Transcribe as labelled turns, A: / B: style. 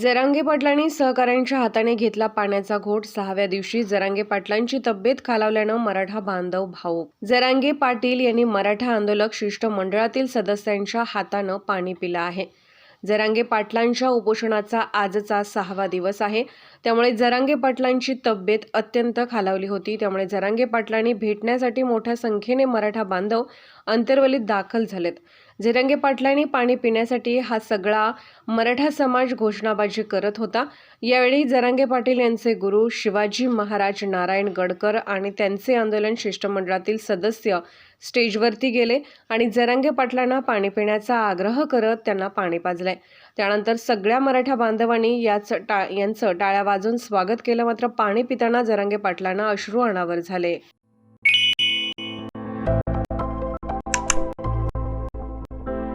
A: जरांगे पाटलांनी सहकाऱ्यांच्या हाताने घेतला पाण्याचा घोट. सहाव्या दिवशी जरांगे पाटलांची तब्येत खालावल्यानं मराठा बांधव भाऊक जरांगे पाटील यांनी मराठा आंदोलक शिष्टमंडळातील सदस्यांच्या हातानं पाणी पिलं आहे. जरांगे पाटलांच्या उपोषणाचा आजचा सहावा दिवस आहे. त्यामुळे जरांगे पाटलांची तब्येत अत्यंत खालावली होती. त्यामुळे जरांगे पाटलांनी भेटण्यासाठी मोठ्या संख्येने मराठा बांधव अंतर्वलीत दाखल झालेत. झिरंगे पाटलांनी पाणी पिण्यासाठी हा सगळा मराठा समाज घोषणाबाजी करत होता. यावेळी जरांगे पाटील यांचे गुरु शिवाजी महाराज नारायण गडकर आणि त्यांचे आंदोलन शिष्टमंडळातील सदस्य स्टेजवरती गेले आणि जरांगे पाटलांना पाणी पिण्याचा आग्रह करत त्यांना पाणी पाजलंय त्यानंतर सगळ्या मराठा बांधवांनी याच टा यांचं टाळ्या वाजून स्वागत केलं. मात्र पाणी पिताना जरांगे पाटलांना अश्रू अनावर झाले.